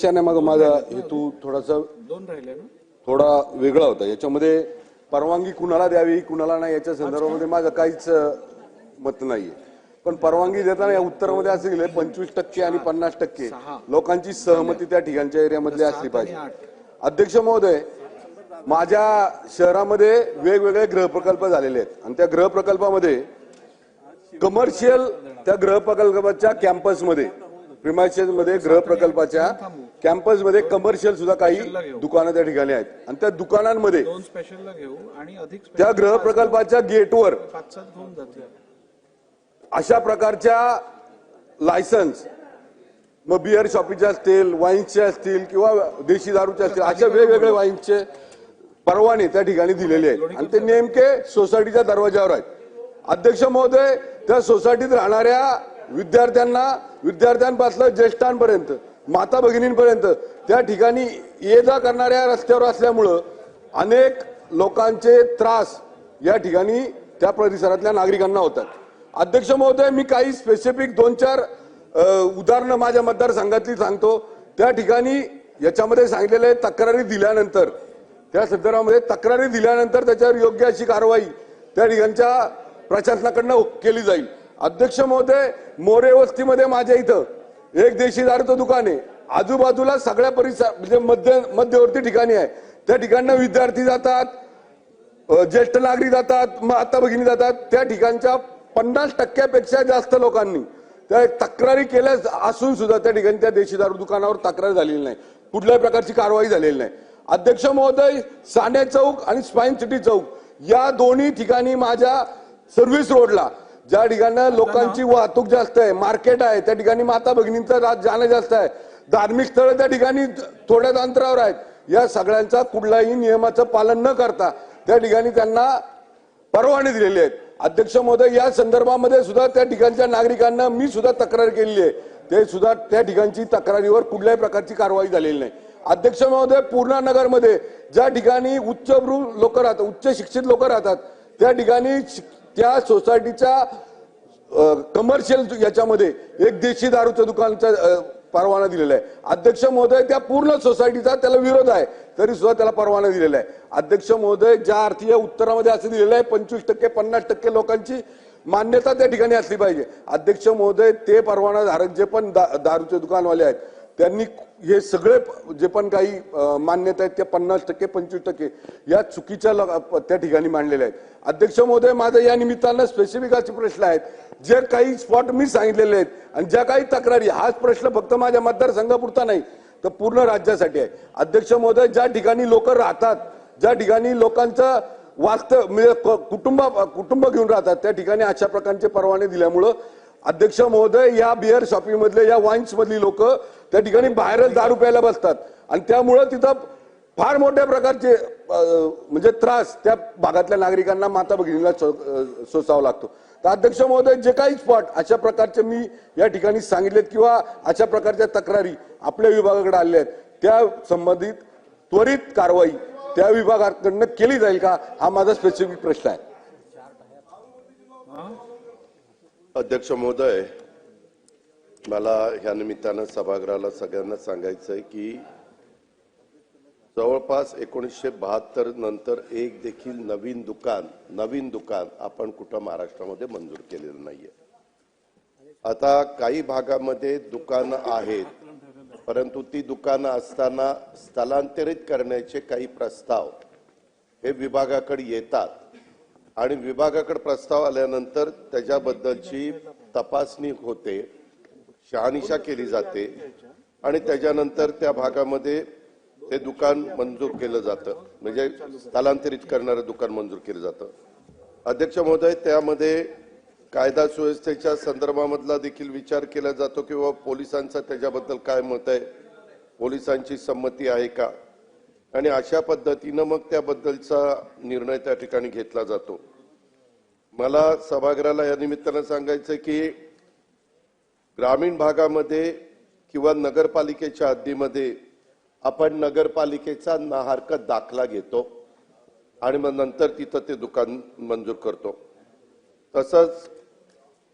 विचारण्यामागं माझा हेतू थोडासा दोन राहिले ना? थोडा वेगळा होता. याच्यामध्ये परवानगी कुणाला द्यावी कुणाला नाही याच्या संदर्भामध्ये माझं काहीच मत नाहीये. पण परवानगी देताना या उत्तरामध्ये असं लिहिलंय पंचवीस टक्के आणि पन्नास टक्के. लोकांची सहमती त्या ठिकाणच्या एरियामधली असली पाहिजे. अध्यक्ष महोदय माझ्या शहरामध्ये वेगवेगळे गृह प्रकल्प झालेले आहेत. आणि त्या गृह प्रकल्पामध्ये कमर्शियल त्या गृह प्रकल्पाच्या कॅम्पसमध्ये मध्ये गृह प्रकल्पाच्या कॅम्पसमध्ये कमर्शियल सुद्धा काही दुकानं त्या ठिकाणी आहेत. आणि त्या दुकानांमध्ये दोन स्पेशलला घेऊ आणि अधिक special त्या गृह प्रकल्पाच्या गेटवर होऊन जातील अशा प्रकारच्या लायसन्स मग बिअर शॉपीचे असतील वाईन्सचे असतील किंवा देशी दारूचे असतील अशा वेगवेगळे वाईन्सचे परवाने त्या ठिकाणी दिलेले आहेत. आणि ते नेमके सोसायटीच्या दरवाजावर आहेत. अध्यक्ष महोदय त्या सोसायटीत राहणाऱ्या विद्यार्थ्यांना विद्यार्थ्यांपासून ज्येष्ठांपर्यंत माता भगिनींपर्यंत त्या ठिकाणी ये जा करणाऱ्या रस्त्यावर असल्यामुळं अनेक लोकांचे त्रास या ठिकाणी त्या परिसरातल्या नागरिकांना होतात. अध्यक्ष महोदय मी काही स्पेसिफिक दोन चार उदाहरणं माझ्या मतदारसंघातली सांगतो. त्या ठिकाणी याच्यामध्ये सांगितलेलं आहे तक्रारी दिल्यानंतर त्या संदर्भामध्ये तक्रारी दिल्यानंतर त्याच्यावर योग्य अशी कारवाई त्या ठिकाणच्या प्रशासनाकडनं केली जाईल. अध्यक्ष महोदय मोरे वस्तीमध्ये माझ्या इथं एक देशी दारूचं दुकान आहे. आजूबाजूला सगळ्या परिसर म्हणजे मध्य मध्यवर्ती ठिकाणी आहे. त्या ठिकाणं विद्यार्थी जातात ज्येष्ठ नागरिक जातात माता भगिनी जातात. त्या ठिकाणच्या पन्नास टक्क्यापेक्षा जास्त लोकांनी त्या तक्रारी केल्या असून सुद्धा त्या ठिकाणी त्या देशी दारू दुकानावर तक्रार झालेली नाही. कुठल्याही प्रकारची कारवाई झालेली नाही. अध्यक्ष महोदय साने चौक आणि स्पाईन सिटी चौक या दोन्ही ठिकाणी माझ्या सर्व्हिस रोडला ज्या ठिकाणी लोकांची वाहतूक जास्त आहे मार्केट आहे त्या ठिकाणी माता भगिनींचं जाणं जास्त आहे. धार्मिक स्थळं त्या ठिकाणी थोड्याच अंतरावर आहेत. या सगळ्यांचा कुठल्याही नियमाचं पालन न करता त्या ठिकाणी त्यांना परवाने दिलेले आहेत. अध्यक्ष महोदय या संदर्भामध्ये सुद्धा त्या ठिकाणच्या नागरिकांना मी सुद्धा तक्रार केलेली आहे. ते सुद्धा त्या ठिकाणची तक्रारीवर कुठल्याही प्रकारची कारवाई झालेली नाही. अध्यक्ष महोदय पूर्णा नगरमध्ये ज्या ठिकाणी उच्चभ्रू लोक राहतात उच्च शिक्षित लोक राहतात त्या ठिकाणी त्या सोसायटीच्या कमर्शियल याच्यामध्ये एक देशी दारूचं दुकानचं परवाना दिलेला आहे. अध्यक्ष महोदय त्या पूर्ण सोसायटीचा त्याला विरोध आहे. तरी सुद्धा त्याला परवाना दिलेला आहे. अध्यक्ष महोदय ज्या अर्थी उत्तरामध्ये असं दिलेलं आहे पंचवीस टक्के पन्नास टक्के लोकांची मान्यता त्या ठिकाणी असली पाहिजे. अध्यक्ष महोदय ते परवाना धारक जे पण दा- दारूचे दुकानवाले आहेत त्यांनी हे सगळे जे पण काही मान्यता आहेत त्या पन्नास टक्के पंचवीस टक्के या चुकीच्या त्या ठिकाणी मांडलेल्या आहेत. अध्यक्ष महोदय माझं या निमित्तानं स्पेसिफिक असे प्रश्न आहेत. जे काही स्पॉट मी सांगितलेले आहेत आणि ज्या काही तक्रारी हाच प्रश्न फक्त माझ्या मतदारसंघापुरता नाही तर पूर्ण राज्यासाठी आहे. अध्यक्ष महोदय ज्या ठिकाणी लोक राहतात ज्या ठिकाणी लोकांचं वास्तव म्हणजे कुटुंब कुटुंब घेऊन राहतात त्या ठिकाणी अशा प्रकारचे परवाने दिल्यामुळं अध्यक्ष महोदय या बिअर शॉपिंगमधले या वाईन्समधली लोक त्या ठिकाणी बाहेरच दारू प्यायला बसतात. आणि त्यामुळं तिथं फार मोठ्या प्रकारचे म्हणजे त्रास त्या भागातल्या नागरिकांना माता भगिनीला सो- सोसावा लागतो. तर अध्यक्ष महोदय जे काही स्पॉट अशा प्रकारचे मी या ठिकाणी सांगितलेत किंवा अशा प्रकारच्या तक्रारी आपल्या विभागाकडे आल्या आहेत त्या संबंधित त्वरित कारवाई त्या विभागाकडनं केली जाईल का? हा माझा स्पेसिफिक प्रश्न आहे. अध्यक्ष महोदय मला ह्या निमित्तानं सभागृहाला सगळ्यांना सांगायचं आहे की जवळपास एकोणीसशे बहात्तर नंतर एक देखील नवीन दुकान नवीन दुकान आपण कुठं महाराष्ट्रामध्ये मंजूर केलेलं नाहीये. आता काही भागामध्ये दुकानं आहेत परंतु ती दुकानं असताना स्थलांतरित करण्याचे काही प्रस्ताव हे विभागाकडे येतात. आणि विभागाकडे प्रस्ताव आल्यानंतर त्याच्याबद्दलची तपासणी होते. शहानिशा केली जाते आणि त्याच्यानंतर त्या भागामध्ये ते दुकान मंजूर केलं जातं. म्हणजे स्थलांतरित करणारं दुकान मंजूर केलं जातं. अध्यक्ष महोदय त्यामध्ये कायदा सुव्यवस्थेच्या संदर्भामधला देखील विचार केला जातो किंवा पोलिसांचं त्याच्याबद्दल काय मत आहे? पोलिसांची संमती आहे का? आणि अशा पद्धतीनं मग त्याबद्दलचा निर्णय त्या ठिकाणी घेतला जातो. मला सभागृहाला या निमित्तानं सांगायचं की ग्रामीण भागामध्ये किंवा नगरपालिकेच्या हद्दीमध्ये आपण नगरपालिकेचा नाहरक दाखला घेतो आणि मग नंतर तिथं ते दुकान मंजूर करतो. तसंच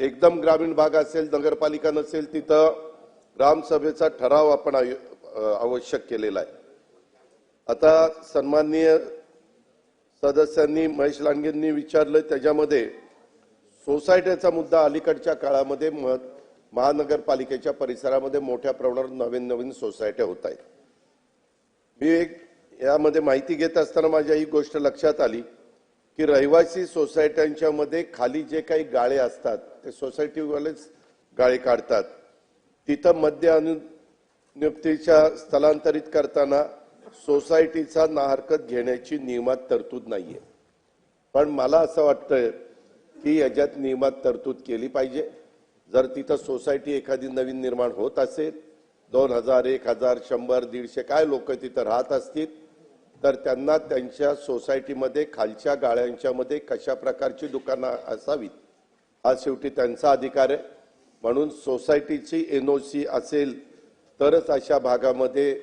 एकदम ग्रामीण भाग असेल नगरपालिका नसेल तिथं ग्रामसभेचा ठराव आपण आवश्यक केलेला आहे. आता सन्माननीय सदस्यांनी महेश लांडगेंनी विचारलं त्याच्यामध्ये सोसायटीचा मुद्दा अलीकडच्या काळामध्ये मह- महानगरपालिकेच्या परिसरामध्ये मोठ्या प्रमाणावर नवीन नवीन सोसायट्या होत आहेत. मी एक यामध्ये माहिती घेत असताना माझ्या ही गोष्ट लक्षात आली की रहिवासी सोसायट्यांच्या मध्ये खाली जे काही गाळे असतात ते सोसायटीवालेच गाळे काढतात. तिथं मध्य अनुनियुक्तीच्या स्थलांतरित करताना सोसायटीचा नाहरकत घेण्याची नियमात तरतूद नाहीये. पण मला असं वाटतंय की याच्यात नियमात तरतूद केली पाहिजे. जर तिथं सोसायटी एखादी नवीन निर्माण होत असेल दोन हजार एक हजार शंभर दीडशे काय लोक तिथं राहत असतील तर त्यांना त्यांच्या सोसायटीमध्ये खालच्या गाळ्यांच्या मध्ये कशा प्रकारची दुकानं असावीत? हा शेवटी त्यांचा अधिकार आहे. म्हणून सोसायटीची एनओसी असेल तरच अशा भागामध्ये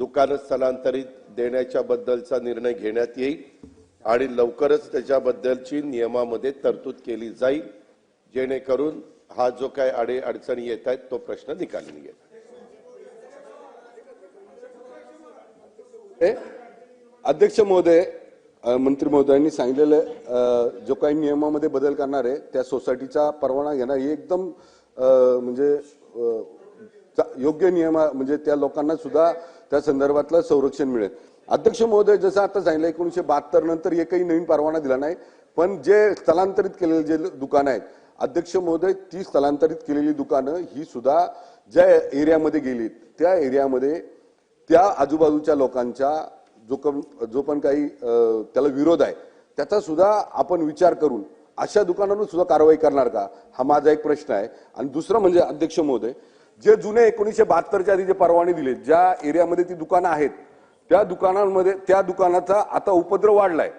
दुकानं स्थलांतरित देण्याच्या बद्दलचा निर्णय घेण्यात येईल आणि लवकरच त्याच्याबद्दलची नियमामध्ये तरतूद केली जाईल जेणेकरून हा जो काय अडे अडचणी येत आहेत तो प्रश्न निकाली निघेल हे? अध्यक्ष महोदय मंत्री महोदयांनी सांगितलेलं जो काही नियमामध्ये बदल करणार आहे त्या सोसायटीचा परवाना घेणार हे एकदम म्हणजे योग्य नियम म्हणजे त्या लोकांना सुद्धा त्या संदर्भातलं संरक्षण मिळेल. अध्यक्ष महोदय जसं आता सांगितलं एकोणीशे बहात्तर नंतर एकही नवीन परवाना दिला नाही. पण जे स्थलांतरित केलेले जे दुकानं आहेत अध्यक्ष महोदय ती स्थलांतरित केलेली दुकानं ही सुद्धा ज्या एरियामध्ये गेली त्या एरियामध्ये त्या आजूबाजूच्या लोकांच्या जो कम जो पण काही त्याला विरोध आहे त्याचा सुद्धा आपण विचार करून अशा दुकानांवर सुद्धा कारवाई करणार का? हा माझा एक प्रश्न आहे. आणि दुसरं म्हणजे अध्यक्ष महोदय जे जुने एकोणीसशे बहात्तरच्या आधी जे परवाने दिले ज्या एरियामध्ये ती दुकानं आहेत त्या दुकानांमध्ये त्या दुकानाचा आता उपद्रव वाढलाय.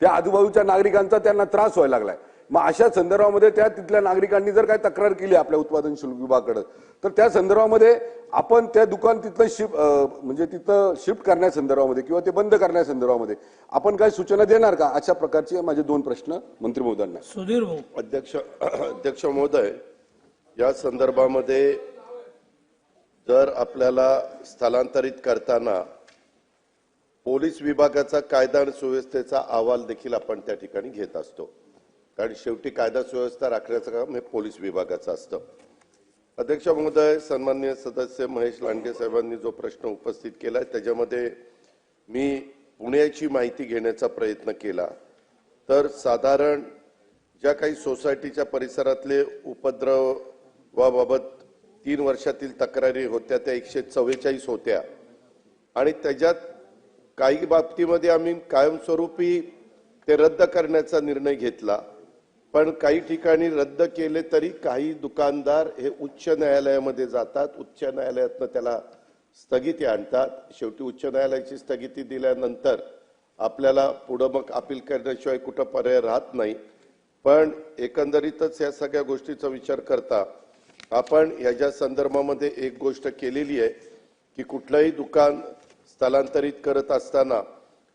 त्या आजूबाजूच्या नागरिकांचा त्यांना त्रास व्हायला लागलाय. मग अशा संदर्भामध्ये त्या तिथल्या नागरिकांनी जर काही तक्रार केली आपल्या उत्पादन शुल्क विभागाकडे तर त्या संदर्भामध्ये आपण त्या दुकान तिथलं शिफ्ट म्हणजे तिथं शिफ्ट करण्या संदर्भामध्ये किंवा ते बंद करण्या संदर्भामध्ये आपण काही सूचना देणार का? अशा प्रकारचे माझे दोन प्रश्न मंत्री महोदयांना. सुधीर भाऊ. अध्यक्ष अध्यक्ष महोदय या संदर्भामध्ये जर आपल्याला स्थलांतरित करताना पोलीस विभागाचा कायदा आणि सुव्यवस्थेचा अहवाल देखील आपण त्या ठिकाणी घेत असतो. कारण शेवटी कायदा सुव्यवस्था राखण्याचं काम हे पोलीस विभागाचं असतं. अध्यक्ष महोदय सन्मान्य सदस्य महेश लांडगे साहेबांनी जो प्रश्न उपस्थित केला त्याच्यामध्ये मी पुण्याची माहिती घेण्याचा प्रयत्न केला. तर साधारण ज्या काही सोसायटीच्या परिसरातले उपद्रवाबाबत तीन वर्षातील तक्रारी होत्या त्या एकशे चव्वेचाळीस होत्या. आणि त्याच्यात काही बाबतीमध्ये आम्ही कायमस्वरूपी ते रद्द करण्याचा निर्णय घेतला. पण काही ठिकाणी रद्द केले तरी काही दुकानदार हे उच्च न्यायालयामध्ये जातात. उच्च न्यायालयातनं त्याला स्थगिती आणतात. शेवटी उच्च न्यायालयाची स्थगिती दिल्यानंतर आपल्याला पुढं मग अपील करण्याशिवाय कुठं पर्याय राहत नाही. पण एकंदरीतच या सगळ्या गोष्टीचा विचार करता आपण याच्या संदर्भामध्ये एक गोष्ट केलेली आहे की कुठलंही दुकान स्थलांतरित करत असताना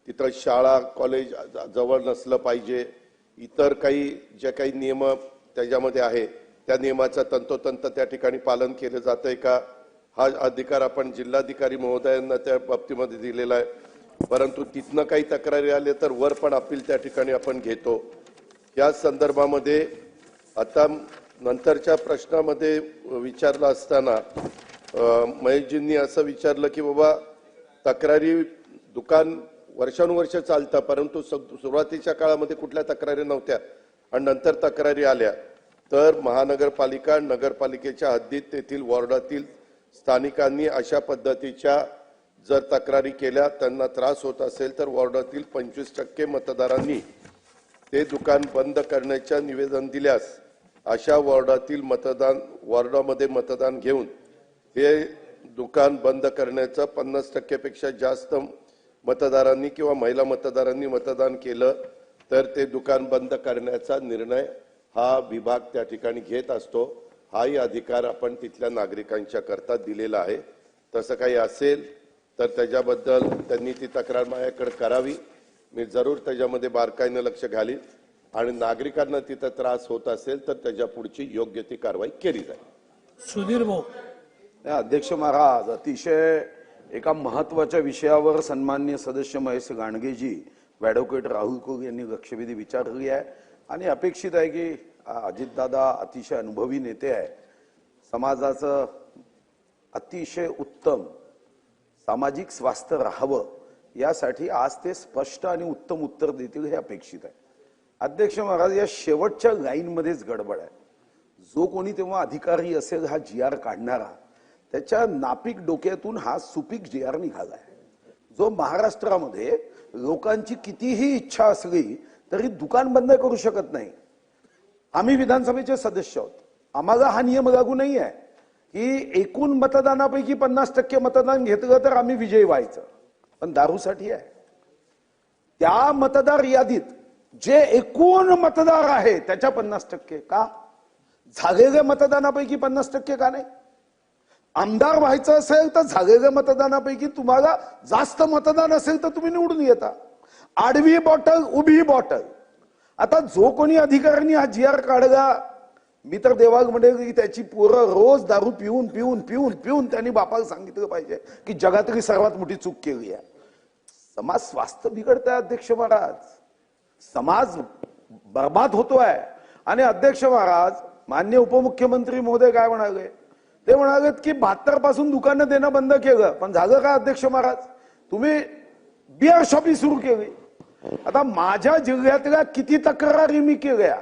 तिथं शाळा कॉलेज जवळ नसलं पाहिजे. इतर काही ज्या काही नियम त्याच्यामध्ये आहे त्या नियमाचं तंतोतंत त्या ठिकाणी पालन केलं जातंय का? हा अधिकार आपण जिल्हाधिकारी महोदयांना त्या बाबतीमध्ये दिलेला आहे. परंतु तिथनं काही तक्रारी आल्या तर वर पण अपील त्या ठिकाणी आपण घेतो. या संदर्भामध्ये आता नंतरच्या प्रश्नामध्ये विचारलं असताना महेशजींनी असं विचारलं की बाबा तक्रारी दुकान वर्षानुवर्ष चालतं परंतु सु- सुरुवातीच्या काळामध्ये कुठल्या तक्रारी नव्हत्या आणि नंतर तक्रारी आल्या तर महानगरपालिका नगरपालिकेच्या हद्दीत तेथील वॉर्डातील स्थानिकांनी अशा पद्धतीच्या जर तक्रारी केल्या त्यांना त्रास होत असेल तर वॉर्डातील पंचवीस टक्के मतदारांनी ते दुकान बंद करण्याच्या निवेदन दिल्यास अशा वॉर्डातील मतदान वॉर्डामध्ये मतदान घेऊन हे दुकान बंद करण्याचं पन्नास टक्केपेक्षा जास्त मतदारांनी किंवा महिला मतदारांनी मतदान केलं तर ते दुकान बंद करण्याचा निर्णय हा विभाग त्या ठिकाणी घेत असतो. हाही अधिकार आपण तिथल्या नागरिकांच्या करता दिलेला आहे. तसं काही असेल तर त्याच्याबद्दल त्यांनी ती तक्रार माझ्याकडे करावी. मी जरूर त्याच्यामध्ये बारकाईनं लक्ष घालीन आणि नागरिकांना तिथं त्रास होत असेल तर त्याच्या पुढची योग्य ती कारवाई केली जाईल. सुधीर भाऊ. अध्यक्ष महाराज अतिशय एका महत्त्वाच्या विषयावर सन्मान्य सदस्य महेश गाणगेजी ॲडव्होकेट राहुल कुग यांनी लक्षवेधी विचारली आहे आणि अपेक्षित आहे की अजितदादा अतिशय अनुभवी नेते आहे समाजाचं अतिशय उत्तम सामाजिक स्वास्थ्य राहावं यासाठी आज ते स्पष्ट आणि उत्तम उत्तर देतील हे अपेक्षित आहे. अध्यक्ष महाराज या शेवटच्या लाईनमध्येच गडबड आहे. जो कोणी तेव्हा अधिकारी असेल हा जी आर काढणारा त्याच्या नापीक डोक्यातून हा सुपीक जी आर निघालाय. जो महाराष्ट्रामध्ये लोकांची कितीही इच्छा असली तरी दुकान बंद करू शकत नाही. आम्ही विधानसभेचे सदस्य आहोत. आम्हाला हा नियम लागू नाही आहे की एकूण मतदानापैकी पन्नास टक्के मतदान घेतलं तर आम्ही विजयी व्हायचं. पण दारूसाठी आहे. त्या मतदार यादीत जे एकूण मतदार आहे त्याच्या पन्नास टक्के का? झालेल्या मतदानापैकी पन्नास टक्के का नाही? आमदार व्हायचं असेल तर झालेल्या मतदानापैकी तुम्हाला जास्त मतदान असेल तर तुम्ही निवडून येता. आडवी बॉटल उभी बॉटल. आता जो कोणी अधिकाऱ्यांनी हा जी आर काढला मी तर देवाग म्हणेल की त्याची पोरं रोज दारू पिऊन पिऊन पिऊन पिऊन त्यांनी बापाला सांगितलं पाहिजे की जगातली सर्वात मोठी चूक केली आहे. समाज स्वास्थ्य बिघडत आहे अध्यक्ष महाराज. समाज बर्बाद होतोय. आणि अध्यक्ष महाराज मान्य उपमुख्यमंत्री महोदय काय म्हणाले? ते म्हणालेत की बहात्तरपासून दुकानं देणं बंद केलं. पण झालं का अध्यक्ष महाराज? तुम्ही बिअर शॉपी सुरू केली. आता माझ्या जिल्ह्यातल्या किती तक्रारी मी केल्या?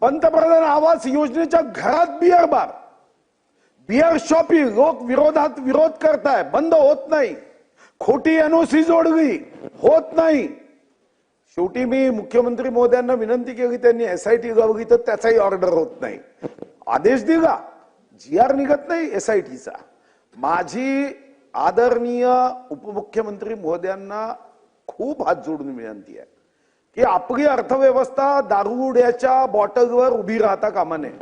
पंतप्रधान आवास योजनेच्या घरात बिअर बार. बिअर शॉपी लोक विरोधात विरोध करताय. बंद होत नाही. खोटी एनओसी जोडली. होत नाही. शेवटी मी मुख्यमंत्री मोद्यांना विनंती केली त्यांनी एसआयटी लावली तर त्याचाही ऑर्डर होत नाही. आदेश दिला. जी आर निघत नाही एस आय टीचा माझी आदरणीय उपमुख्यमंत्री महोदयांना खूप हात जोडून विनंती आहे. की आपली अर्थव्यवस्था दारुड्याच्या बॉटलवर उभी राहता कामा नये.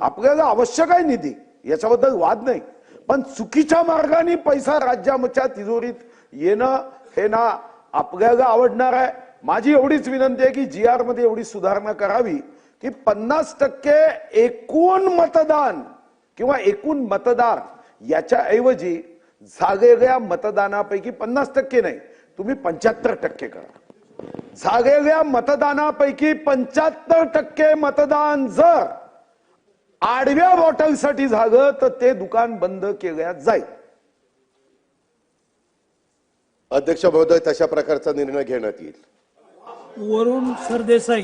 आपल्याला आवश्यक आहे निधी याच्याबद्दल वाद नाही. पण चुकीच्या मार्गाने पैसा राज्याच्या तिजोरीत येणं हे ना आपल्याला आवडणार आहे. माझी एवढीच विनंती आहे की जी आरमध्ये एवढी सुधारणा करावी की पन्नास टक्के एकूण मतदान किंवा एकूण मतदार याच्या ऐवजी झालेल्या मतदानापैकी पन्नास टक्के नाही तुम्ही पंच्याहत्तर टक्के करा. झालेल्या मतदानापैकी पंच्याहत्तर टक्के मतदान जर आडव्या बॉटलसाठी झालं तर ते दुकान बंद केल्या जाईल. अध्यक्ष महोदय तशा प्रकारचा निर्णय घेण्यात येईल. वरुण सरदेसाई.